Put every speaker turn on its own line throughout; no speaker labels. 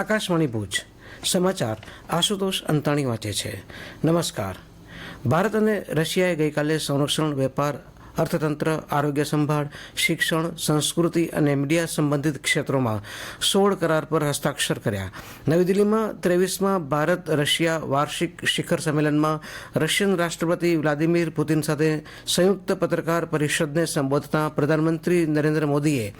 આકાશવાણી ભુજ. સમાચાર આશુતોષ અંતાણી વાંચે છે. નમસ્કાર. ભારત અને રશિયાએ ગઈકાલે સંરક્ષણ વેપાર અર્થતંત્ર, આરોગ્ય સંભાળ, શિક્ષણ, સંસ્કૃતિ અને મીડિયા સંબંધિત ક્ષેત્રોમાં સોળ કરાર પર હસ્તાક્ષર કર્યા. નવી દિલ્હીમાં ત્રેવીસમાં ભારત, રશિયા વાર્ષિક શિખર સંમેલનમાં રશિયન રાષ્ટ્રપતિ વ્લાદિમીર પુતિન સાથે સંયુક્ત પત્રકાર પરિષદને સંબોધતા પ્રધાનમંત્રી નરેન્દ્ર મોદીએ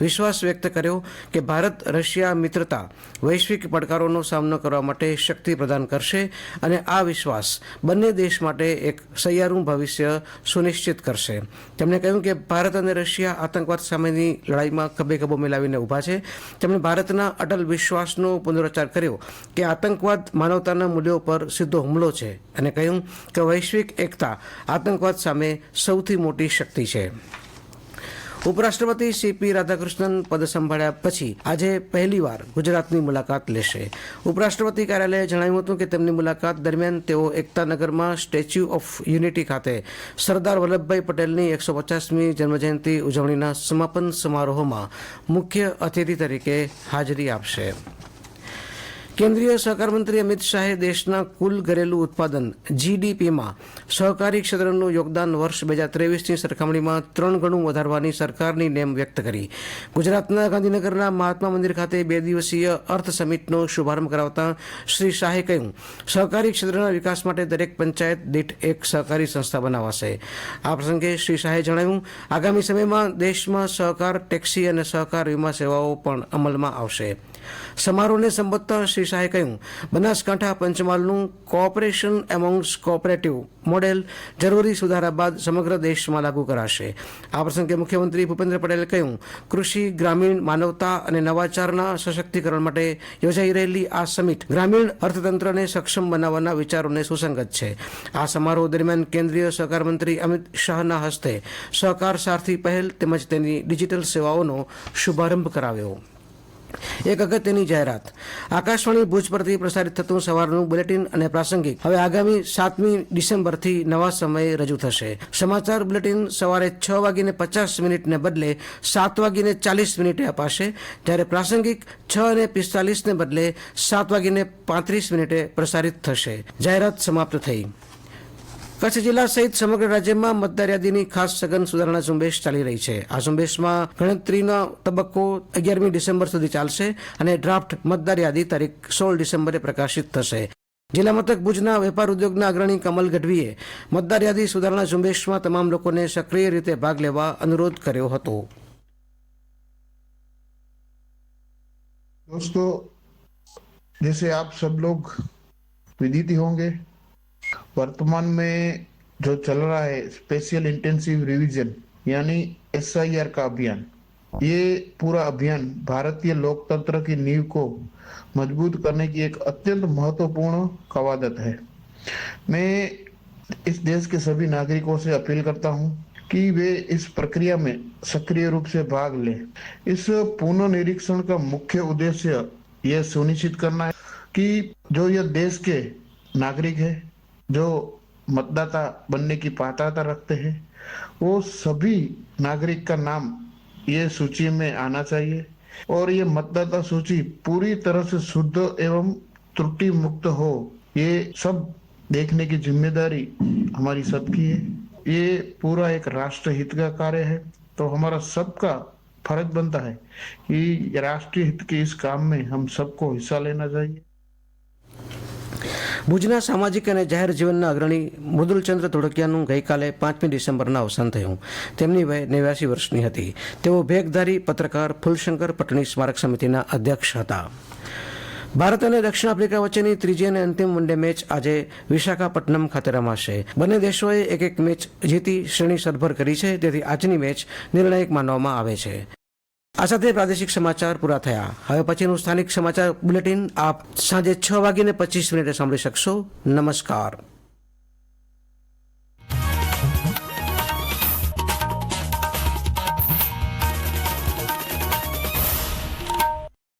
વિશ્વાસ વ્યક્ત કર્યો કે ભારત, રશિયા મિત્રતા વૈશ્વિક પડકારોનો સામનો કરવા માટે શક્તિ પ્રદાન કરશે અને આ વિશ્વાસ બંને દેશ માટે એક સહિયારું ભવિષ્ય સુનિશ્ચિત કરશે. તેમણે કહ્યું કે ભારત અને રશિયા આતંકવાદ સામેની લડાઈમાં ખભે ખભો મિલાવીને ઊભા છે. તેમણે ભારતના અટલ વિશ્વાસનો પુનરોચ્ચાર કર્યો કે આતંકવાદ માનવતાના મૂલ્યો પર સીધો હુમલો છે અને કહ્યું કે વૈશ્વિક એકતા આતંકવાદ સામે સૌથી મોટી શક્તિ છે. ઉપરાષ્ટ્રપતિ સીપી રાધાકૃષ્ણન પદ સંભાળ્યા પછી આજે પહેલીવાર ગુજરાતની મુલાકાત લેશે. ઉપરાષ્ટ્રપતિ કાર્યાલયે જણાવ્યું હતું કે તેમની મુલાકાત દરમિયાન તેઓ એકતાનગરમાં સ્ટેચ્યુ ઓફ યુનિટી ખાતે સરદાર વલ્લભભાઈ પટેલની એકસો પચાસમી જન્મજયંતિ ઉજવણીના સમાપન સમારોહમાં મુખ્ય અતિથિ તરીકે હાજરી આપશે. કેન્દ્રીય સહકાર મંત્રી અમિત શાહે દેશના કુલ ઘરેલું ઉત્પાદન જીડીપીમાં સહકારી ક્ષેત્રનું યોગદાન વર્ષ બે હજાર ત્રેવીસની સરખામણીમાં ત્રણ ગણું વધારવાની સરકારની નેમ વ્યક્ત કરી. ગુજરાતના ગાંધીનગરના મહાત્મા મંદિર ખાતે બે દિવસીય અર્થ સમિટનો શુભારંભ કરાવતા શ્રી શાહે કહ્યું, સહકારી ક્ષેત્રના વિકાસ માટે દરેક પંચાયત દીઠ એક સહકારી સંસ્થા બનાવાશે. આ પ્રસંગે શ્રી શાહે જણાવ્યું, આગામી સમયમાં દેશમાં સહકાર, ટેક્સી અને સહકાર વીમા સેવાઓ પણ અમલમાં આવશે. સમારોહને સંબોધતા શ્રી શાહે કહ્યું, બનાસકાંઠા પંચમહાલનું કોઓપરેશન એમોંગ્સ કોઓપરેટિવ મોડેલ જરૂરી સુધારા બાદ સમગ્ર દેશમાં લાગુ કરાશે. આ પ્રસંગે મુખ્યમંત્રી ભૂપેન્દ્ર પટેલે કહ્યું, કૃષિ, ગ્રામીણ, માનવતા અને નવાચારના સશક્તિકરણ માટે યોજાઈ રહેલી આ સમિટ ગ્રામીણ અર્થતંત્રને સક્ષમ બનાવવાના વિચારોને સુસંગત છે. આ સમારોહ દરમિયાન કેન્દ્રીય સહકાર મંત્રી અમિત શાહના હસ્તે સહકાર સારથી પહેલ તેમજ તેની ડિજિટલ સેવાઓનો શુભારંભ કરાવ્યો. એક અગત્યની જાહેરાત. આકાશવાણી ભુજ પરથી પ્રસારિત થતું સવારનું બુલેટિન અને પ્રાસંગિક. હવે આગામી સાતમી ડિસેમ્બરથી નવા સમયે રજૂ થશે. સમાચાર બુલેટિન સવારે છ વાગીને પચાસ મિનિટને બદલે સાત વાગીને ચાલીસ મિનિટે અપાશે. જ્યારે પ્રાસંગિક છ અને પિસ્તાલીસને બદલે સાત વાગીને પાંત્રીસ મિનિટે પ્રસારિત થશે. જાહેરાત સમાપ્ત થઈ. કચ્છ જિલ્લા સહિત સમગ્ર રાજ્યમાં મતદાર યાદીની ખાસ સઘન સુધારણા ઝુંબેશ ચાલી રહી છે. આ ઝુંબેશમાં ગણતરીનો તબક્કો અગિયારમી ડિસેમ્બર સુધી ચાલશે અને ડ્રાફ્ટ મતદાર યાદી તારીખ સોળ ડિસેમ્બરે પ્રકાશિત થશે. જિલ્લા મથક ભુજના વેપાર ઉદ્યોગના અગ્રણી કમલ ગઢવીએ મતદાર યાદી સુધારણા ઝુંબેશમાં તમામ લોકોને સક્રિય રીતે ભાગ લેવા અનુરોધ કર્યો હતો.
દોસ્તો, જૈસે આપ સબ લોગ વિદિતિ હોંગે. वर्तमान में जो चल रहा है स्पेशल इंटेंसिव रिवीजन यानी एसआईआर का अभियान, ये पूरा अभियान भारतीय लोकतंत्र की नींव को मज़बूत करने की एक अत्यंत महत्वपूर्ण कवादत है। मैं इस देश के सभी नागरिकों से अपील करता हूँ कि वे इस प्रक्रिया में सक्रिय रूप से भाग लें। इस पुनर्निरीक्षण का मुख्य उद्देश्य यह सुनिश्चित करना है कि जो यह देश के नागरिक है जो मतदाता बनने की पात्रता रखते हैं, वो सभी नागरिक का नाम ये सूची में आना चाहिए और ये मतदाता सूची पूरी तरह से शुद्ध एवं त्रुटि मुक्त हो, ये सब देखने की ज़िम्मेदारी हमारी सबकी है। ये पूरा एक राष्ट्र हित का कार्य है। तो हमारा सबका फ़र्ज़ बनता है कि राष्ट्रीय हित के इस काम में हम सबको हिस्सा लेना चाहिए।
ભુજના સામાજિક અને જાહેર જીવનના અગ્રણી મૃદુલચંદ્ર ધોળકિયાનું ગઈકાલે પાંચમી ડિસેમ્બરના અવસાન થયું. તેમની વય નેવ્યાસી વર્ષની હતી. તેઓ ભેગધારી પત્રકાર ફૂલશંકર પટણી સ્મારક સમિતિના અધ્યક્ષ હતા. ભારત અને દક્ષિણ આફ્રિકા વચ્ચેની ત્રીજી અને અંતિમ વનડે મેચ આજે વિશાખાપટ્ટનમ ખાતે રમાશે. બંને દેશોએ એક એક મેચ જીતી શ્રેણી સરભર કરી છે. તેથી આજની મેચ નિર્ણાયક માનવામાં આવે છે. આ સાથે પ્રાદેશિક સમાચાર પૂરા થયા. હવે પછીનું સ્થાનિક સમાચાર બુલેટિન આપ સાંજે છ વાગીને પચીસ મિનિટે સાંભળી શકશો. નમસ્કાર.